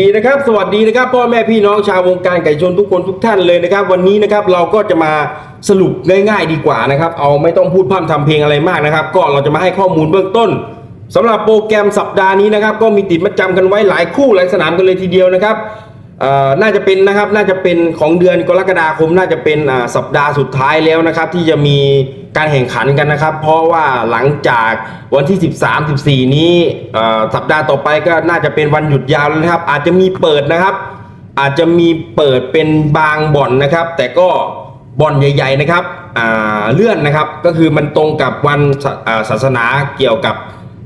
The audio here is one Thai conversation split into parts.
ดีนะครับสวัสดีนะครับพ่อแม่พี่น้องชาววงการไก่ชนทุกคนทุกท่านเลยนะครับ วันนี้นะครับเราก็จะมาสรุปง่าย ๆ ดีกว่านะครับ เอาไม่ต้องพูดพร่ำทำเพลงอะไรมากนะครับ ก็เราจะมาให้ข้อมูลเบื้องต้นสำหรับโปรแกรมสัปดาห์นี้นะครับ ก็มีติดมาจำกันไว้หลายคู่หลายสนามกันเลยทีเดียวนะครับ น่าจะเป็นนะครับน่าจะเป็นของเดือนกรกฎาคมน่าจะเป็นสัปดาห์สุดท้ายแล้วนะครับ ที่จะมีการแข่งขันกันนะครับ เพราะว่าหลังจากวันที่ 13 14 นี้เอ่อสัปดาห์ต่อไปก็น่าจะเป็นวันหยุดยาวแล้วนะครับ อาจจะมีเปิดนะครับ อาจจะมีเปิดเป็นบางบ่อนนะครับ แต่ก็บ่อนใหญ่ ๆนะครับเลื่อนนะครับก็คือมันตรงกับวันศาสนาเกี่ยวกับ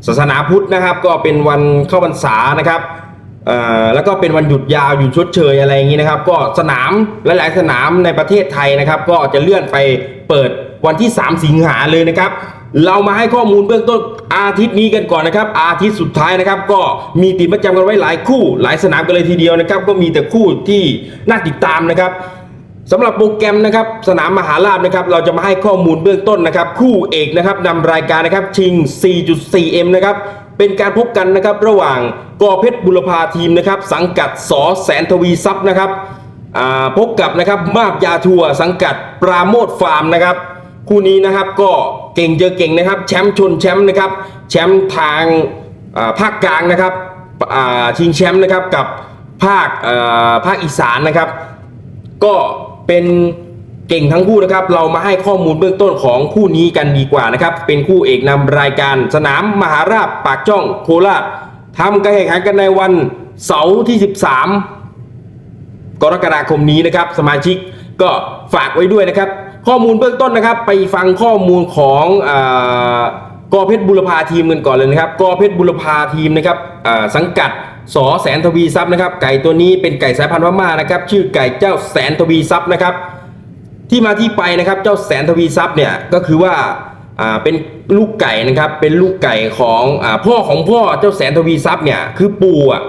ศาสนาพุทธนะครับ ก็เป็นวันเข้าพรรษานะครับ แล้วก็เป็นวันหยุดยาวหยุดชดเชยอะไรอย่างนี้นะครับ ก็สนามหลายๆสนามในประเทศไทยนะครับ ก็จะเลื่อนไปเปิดวันที่ 3 สิงหาเลยนะครับ เรามาให้ข้อมูลเบื้องต้นอาทิตย์นี้กันก่อนนะครับ อาทิตย์สุดท้ายนะครับ ก็มีติดประจำกันไว้หลายคู่ หลายสนามกันเลยทีเดียวนะครับ ก็มีแต่คู่ที่น่าติดตามนะครับสำหรับโปรแกรมนะครับสนามมหาลาภนะครับเราจะมาให้ข้อมูลเบื้องต้นนะครับ คู่เอกนะครับนำรายการนะครับชิง 4.4M นะครับ เป็นการพบกันนะครับระหว่างกอเพชรบุรพาทีมนะครับสังกัดสอแสนทวีทรัพย์นะครับพบกับนะครับมาบยาทัวสังกัดปราโมทฟาร์มนะครับคู่นี้นะครับก็เก่งเจอเก่งนะครับแชมป์ชนแชมป์นะครับแชมป์ทางภาคกลางนะครับชิงแชมป์นะครับกับภาคภาคอีสานนะครับ ก็เป็น เก่งทั้งคู่นะครับ เรามาให้ข้อมูลเบื้องต้นของคู่นี้กันดีกว่านะครับ เป็นคู่เอกนำรายการสนามมหาราชปากจ้องโคราชทำการแข่งขันกันในวันเสาร์ที่ 13 กรกฎาคมนี้นะครับ สมาชิกก็ฝากไว้ด้วยนะครับ ข้อมูลเบื้องต้นนะครับ ไปฟังข้อมูลของอกอเพชรบุรพาทีมกันก่อนเลยนะครับกอเพชรบุรพาทีมนะครับสังกัดสอแสนทวีทรัพย์นะครับ ไก่ตัวนี้เป็นไก่สายพันธุ์พม่านะครับ ชื่อไก่เจ้าแสนทวีทรัพย์นะครับ ที่มาที่ไปนะครับเจ้าแสนทวีทรัพย์เนี่ยก็คือว่าอ่าเป็นลูกไก่นะครับเป็นลูกไก่ของอาพ่อของพ่อเจ้าแสนทวีทรัพย์เนี่ยคือปู่อะ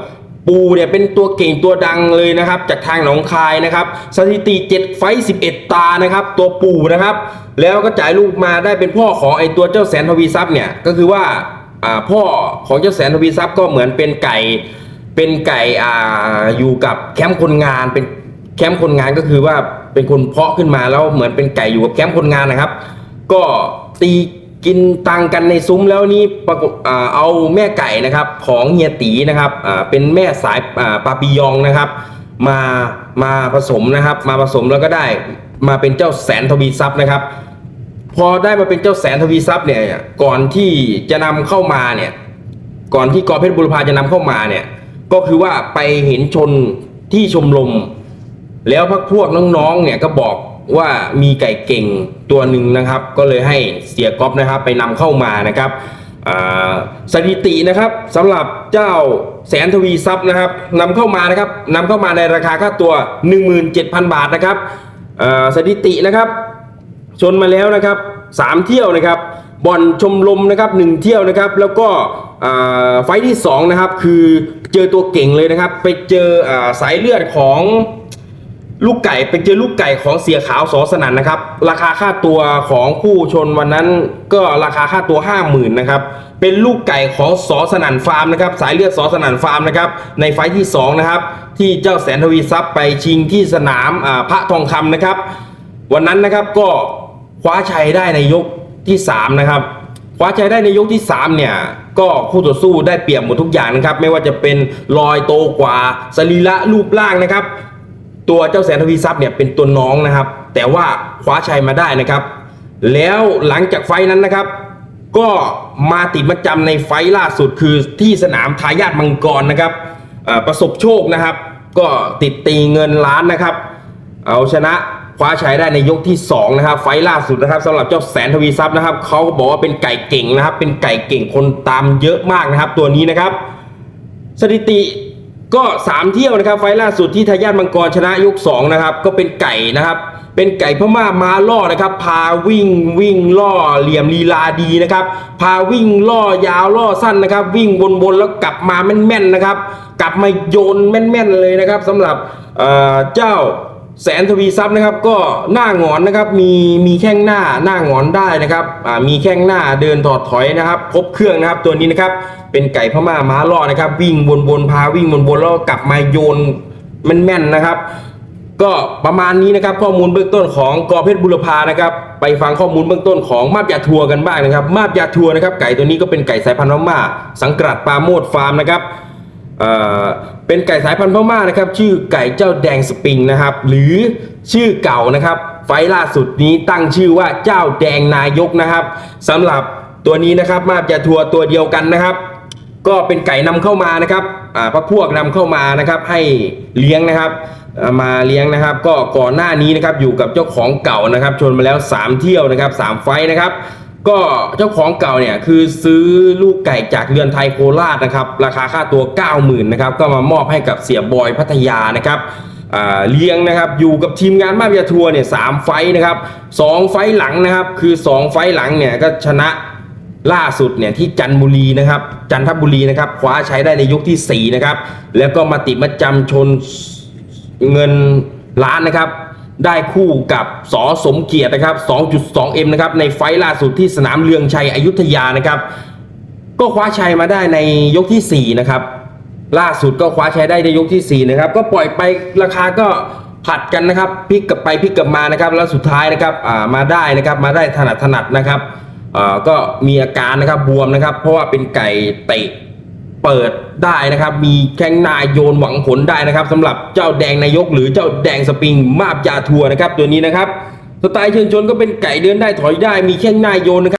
ปู่เนี่ยเป็นตัวเก่งตัวดังเลยนะครับจากทางหนองคายนะครับ สถิติ 7 ไฟ 11 ตานะครับ ตัวปู่นะครับ แล้วก็จ่ายลูกมาได้เป็นพ่อของไอตัวเจ้าแสนทวีทรัพย์เนี่ยก็คือว่าอ่าพ่อของเจ้าแสนทวีทรัพย์ก็เหมือนเป็นไก่เป็นไก่อ่าอยู่กับแคมป์คนงานเป็นแคมป์คนงานก็คือว่า เป็นคนเพาะขึ้นมาแล้วเหมือนเป็นไก่อยู่กับแคมป์คนงานนะครับ ก็ตีกินตังกันในซุ้มแล้วนี่ปรากฏเอาแม่ไก่นะครับของเฮียตีนะครับเป็นแม่สายปาปิยองนะครับมามาผสมนะครับ มาผสมแล้วก็ได้มาเป็นเจ้าแสนทวีทรัพย์นะครับ พอได้มาเป็นเจ้าแสนทวีทรัพย์เนี่ยก่อนที่จะนำเข้ามาเนี่ยก่อนที่กอเพชรบุรพาจะนำเข้ามาเนี่ยก็คือว่าไปเห็นชนที่ชมรม แล้วพักพวกน้องๆเนี่ยก็บอกว่ามีไก่เก่งตัวหนึ่งนะครับ ก็เลยให้เสียก๊อฟนะครับ ไปนำเข้ามานะครับสถิตินะครับสำหรับเจ้าแสนทวีทรัพย์นะครับนำเข้ามานะครับนำเข้ามาในราคาค่าตัว 17,000 บาทนะครับสถิตินะครับ ชนมาแล้วนะครับสามเที่ยวนะครับบอนชมรมนะครับหนึ่งเที่ยวนะครับ แล้วก็ไฟที่สองนะครับคือเจอตัวเก่งเลยนะครับ ไปเจออสายเลือดของ ลูกไก่ไปเจอลูกไก่ของเสียขาวสอสนันนะครับ ราคาค่าตัวของผู้ชนวันนั้นก็ราคาค่าตัว5 0,000นะครับเป็นลูกไก่ของสอสนันฟาร์มนะครับสายเลือดสอสนันฟาร์มนะครับในไฟที่สองนะครับที่เจ้าแสนทวีทรัพย์ไปชิงที่สนามพระทองคำนะครับ วันนั้นนะครับก็คว้าชัยได้ในยกที่3นะครับคว้าชัยได้ในยกที่ 3 เนี่ย ก็คู่ต่อสู้ได้เปรียบหมดทุกอย่างนะครับ ไม่ว่าจะเป็นรอยโตกว่าสรีระรูปร่างนะครับ ตัวเจ้าแสนทวีทรัพย์เนี่ยเป็นตัวน้องนะครับ แต่ว่าคว้าชัยมาได้นะครับ แล้วหลังจากไฟนั้นนะครับ ก็มาติดมาจำในไฟล่าสุดคือที่สนามทายาทมังกรนะครับประสบโชคนะครับ ก็ติดตีเงินล้านนะครับ เอาชนะคว้าชัยได้ในยกที่2นะครับไฟล่าสุดนะครับสำหรับเจ้าแสนทวีทรัพย์นะครับเขาก็บอกว่าเป็นไก่เก่งนะครับ เป็นไก่เก่งคนตามเยอะมากนะครับ ตัวนี้นะครับ สถิติ ก็ 3 เที่ยวนะครับ ไฟล์ล่าสุดที่ทายาทมังกรชนะยก2นะครับ ก็เป็นไก่นะครับ เป็นไก่พม่ามาล่อนะครับ พาวิ่งวิ่งล่อเหลี่ยมลีลาดีนะครับ พาวิ่งล่อยาวล่อสั้นนะครับ วิ่งวนๆแล้วกลับมาแม่นๆนะครับ กลับมาโยนแม่นๆเลยนะครับสำหรับเจ้า แสนทวีทรัพย์นะครับก็หน้าหงอนนะครับมีมีแข้งหน้าหน้าหงอนได้นะครับอ่ามีแข้งหน้าเดินถอดถอยนะครับครบเครื่องนะครับตัวนี้นะครับเป็นไก่พม่าม้าล่อนะครับ วิ่งบนบนพาวิ่งบนบนแล้วกลับมาโยนแม่นๆนะครับ ก็ประมาณนี้นะครับข้อมูลเบื้องต้นของกอเพชรบุรพานะครับไปฟังข้อมูลเบื้องต้นของมาบยาทัวร์กันบ้างนะครับ มาบยาทัวร์นะครับไก่ตัวนี้ก็เป็นไก่สายพันธุ์พม่าสังกัดปาโมดฟาร์มนะครับ เป็นไก่สายพันธุ์พม่านะครับ ชื่อไก่เจ้าแดงสปริงนะครับ หรือชื่อเก่านะครับ ไฟล่าสุดนี้ตั้งชื่อว่าเจ้าแดงนายกนะครับสำหรับตัวนี้นะครับมาบยาทัวร์ตัวเดียวกันนะครับ ก็เป็นไก่นำเข้ามานะครับพระพวกนำเข้ามานะครับให้เลี้ยงนะครับมาเลี้ยงนะครับ ก็ก่อนหน้านี้นะครับอยู่กับเจ้าของเก่านะครับ ชนมาแล้ว 3 เที่ยวนะครับ 3 ไฟนะครับ ก็เจ้าของเก่าเนี่ยคือซื้อลูกไก่จากเรือนไทยโคราชนะครับ ราคาค่าตัว 90,000นะครับก็มามอบให้กับเสียบอยพัทยานะครับเลี้ยงนะครับอยู่กับทีมงานมาบยาทัวร์เนี่ยสามไฟนะครับสองไฟหลังนะครับ คือสองไฟหลังเนี่ยก็ชนะล่าสุดเนี่ยที่จันทบุรีนะครับจันทบุรีนะครับคว้าใช้ได้ในยกทีสี่4 นะครับ แล้วก็มาติดมาจำชนเงินล้านนะครับ ได้คู่กับสอสมเกียรตินะครับ 2.2M นะครับ ในไฟล่าสุดที่สนามเลืองชัยอยุธยานะครับ ก็คว้าชัยมาได้ในยกทีสี่4 นะครับ ล่าสุดก็คว้าชัยได้ในยกทีสี่ 4 นะครับ ก็ปล่อยไปราคาก็ผัดกันนะครับพลิกกลับไปพลิกกลับมานะครับ แล้วสุดท้ายนะครับมาได้นะครับมาได้ถนัดถนัดนะครับก็มีอาการนะครับบวมนะครับ เพราะว่าเป็นไก่เตะ เปิดได้นะครับ มีแข้งนายโยนหวังผลได้นะครับสำหรับเจ้าแดงนายก หรือเจ้าแดงสปริงมาบยาทัวร์นะครับ ตัวนี้นะครับสไตล์เชิญชนก็เป็นไก่เดินได้ถอยได้มีแข้งนายโยนนะครับ